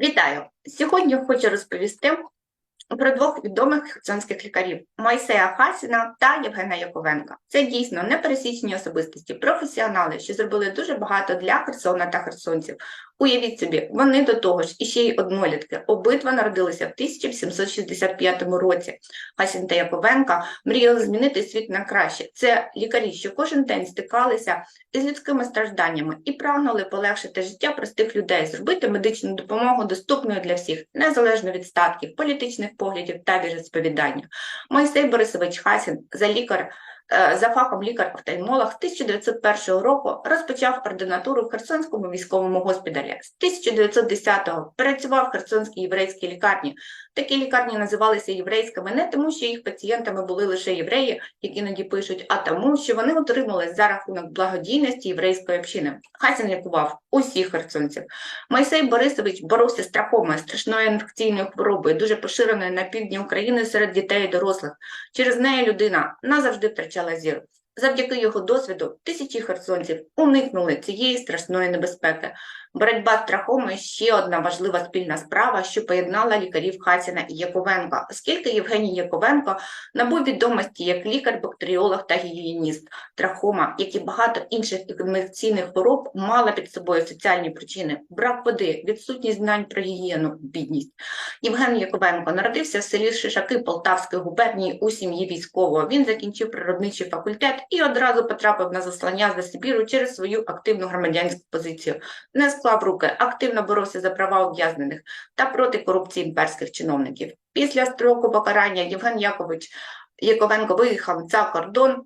Вітаю! Сьогодні я хочу розповісти про двох відомих херсонських лікарів Майсея Хасіна та Євгена Яковенка. Це дійсно непересічні особистості, професіонали, що зробили дуже багато для Херсона та херсонців. Уявіть собі, вони до того ж іще й однолітки. Обидва народилися в 1765 році. Хасін та Яковенка мріяли змінити світ на краще. Це лікарі, що кожен день стикалися із людськими стражданнями і прагнули полегшити життя простих людей, зробити медичну допомогу доступною для всіх, незалежно від статків, політичних поглядів та віросповідання. Мойсей Борисович Хасін за лікар. Е, За фахом лікар-офтальмолог з 1901 року розпочав ординатуру в Херсонському військовому госпіталі. З 1910-го працював в Херсонській єврейській лікарні. Такі лікарні називалися єврейськими не тому, що їх пацієнтами були лише євреї, як іноді пишуть, а тому, що вони утримались за рахунок благодійності єврейської общини. Хасін лікував усіх херсонців. Мойсей Борисович боровся з трахомою, страшною інфекційною хворобою, дуже поширеною на півдні України серед дітей і дорослих. Через неї людина назавжди втрачала зір. Завдяки його досвіду тисячі херсонців уникнули цієї страшної небезпеки. Боротьба з трахомою – ще одна важлива спільна справа, що поєднала лікарів Хасіна і Яковенка, оскільки Євгеній Яковенко набув відомості як лікар-бактеріолог та гігієніст. Трахома, як і багато інших інфекційних хвороб, мала під собою соціальні причини: брак води, відсутність знань про гігієну, бідність. Євген Яковенко народився в селі Шишаки Полтавської губернії у сім'ї військового. Він закінчив природничий факультет і одразу потрапив на заслання за Сибіру через свою активну громадянську позицію. Склав руки, активно боровся за права ув'язнених та проти корупції імперських чиновників. Після строку покарання Євген Якович Яковенко виїхав за кордон.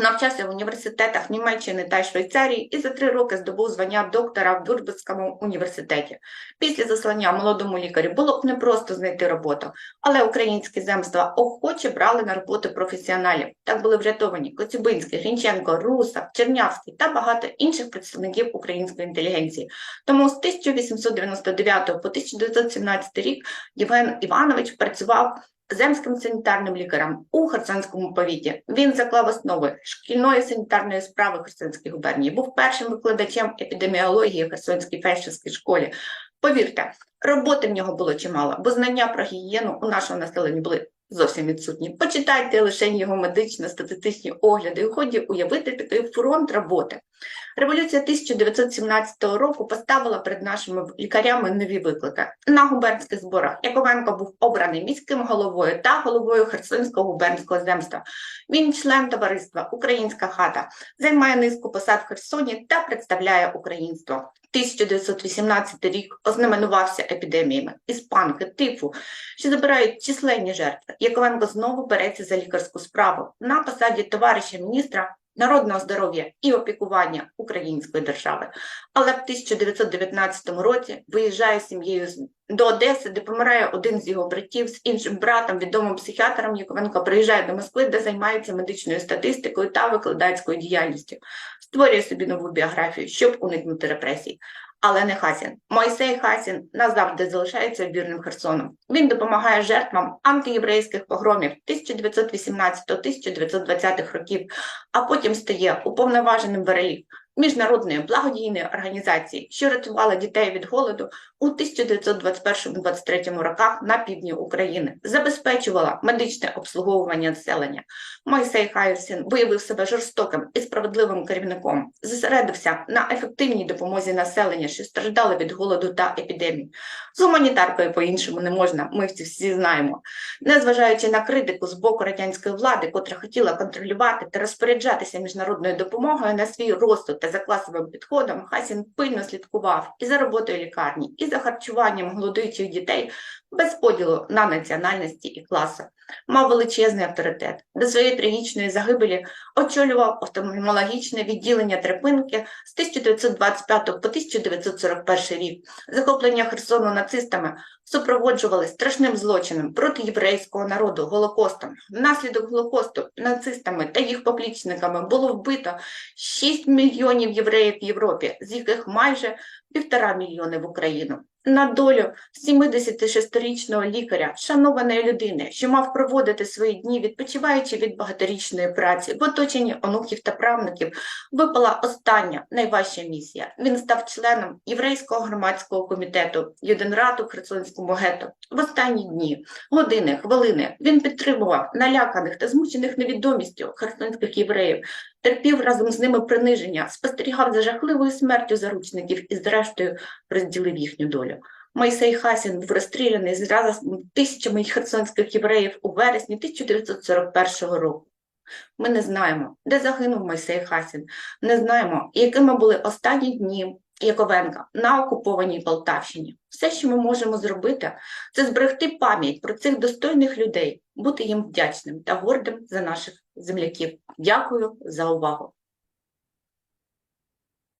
Навчався в університетах Німеччини та Швейцарії і за три роки здобув звання доктора в Дюрбицькому університеті. Після заслання молодому лікарю було б непросто знайти роботу, але українські земства охоче брали на роботу професіоналів. Так були врятовані Коцюбинський, Грінченко, Русак, Чернявський та багато інших представників української інтелігенції. Тому з 1899 по 1917 рік Євген Іванович працював земським санітарним лікарем у Херсонському повіті. Він заклав основи шкільної санітарної справи Херсонської губернії, був першим викладачем епідеміології в Херсонській фельдшерській школі. Повірте, роботи в нього було чимало, бо знання про гігієну у нашого населення були зовсім відсутні. Почитайте лише його медично-статистичні огляди і у ході уявити такий фронт роботи. Революція 1917 року поставила перед нашими лікарями нові виклики. На губернських зборах Яковенко був обраний міським головою та головою Херсонського губернського земства. Він член товариства Українська хата, займає низку посад в Херсоні та представляє українство. 1918 рік ознаменувався епідеміями іспанки, тифу, що забирають численні жертви. Яковенко знову береться за лікарську справу на посаді товариша міністра народного здоров'я і опікування української держави. Але в 1919 році виїжджає з сім'єю до Одеси, де помирає один з його братів з іншим братом, відомим психіатром Яковенко приїжджає до Москви, де займається медичною статистикою та викладацькою діяльністю, створює собі нову біографію, щоб уникнути репресій. Але не Хасін. Мойсей Хасін назавжди залишається вірним Херсоном. Він допомагає жертвам антиєврейських погромів 1919-1920 років, а потім стає уповноваженим ВРЛІ, міжнародної благодійної організації, що рятувала дітей від голоду у 1921-23 роках на півдні України, забезпечувала медичне обслуговування населення. Мойсей Хайсін виявив себе жорстоким і справедливим керівником, зосередився на ефективній допомозі населення, що страждало від голоду та епідемії. З гуманітаркою по-іншому не можна, ми всі знаємо. Незважаючи на критику з боку радянської влади, котра хотіла контролювати та розпоряджатися міжнародною допомогою на свій розсуд та за класовим підходом, Хасін пильно слідкував і за роботою лікарні, і за харчуванням голодуючих дітей без поділу на національності і класи. Мав величезний авторитет. До своєї трагічної загибелі очолював офтальмологічне відділення Трепинки з 1925 по 1941 рік. Захоплення Херсону нацистами супроводжували страшним злочином проти єврейського народу Голокостом. Внаслідок Голокосту нацистами та їх поплічниками було вбито 6 мільйонів євреїв в Європі, з яких майже півтора мільйони в Україну. На долю 76-річного лікаря, шанованої людини, що мав проводити свої дні, відпочиваючи від багаторічної праці в оточенні онуків та правнуків, випала остання найважча місія. Він став членом єврейського громадського комітету Юденрату Херсонському гетто. В останні дні, години, хвилини він підтримував наляканих та змучених невідомістю херсонських євреїв, терпів разом з ними приниження, спостерігав за жахливою смертю заручників і, зрештою, розділив їхню долю. Мойсей Хасін був розстріляний зразу з тисячами херсонських євреїв у вересні 1941 року. Ми не знаємо, де загинув Мойсей Хасін, не знаємо, якими були останні дні Яковенка на окупованій Полтавщині. Все, що ми можемо зробити, це зберегти пам'ять про цих достойних людей, бути їм вдячним та гордим за наших земляків. Дякую за увагу.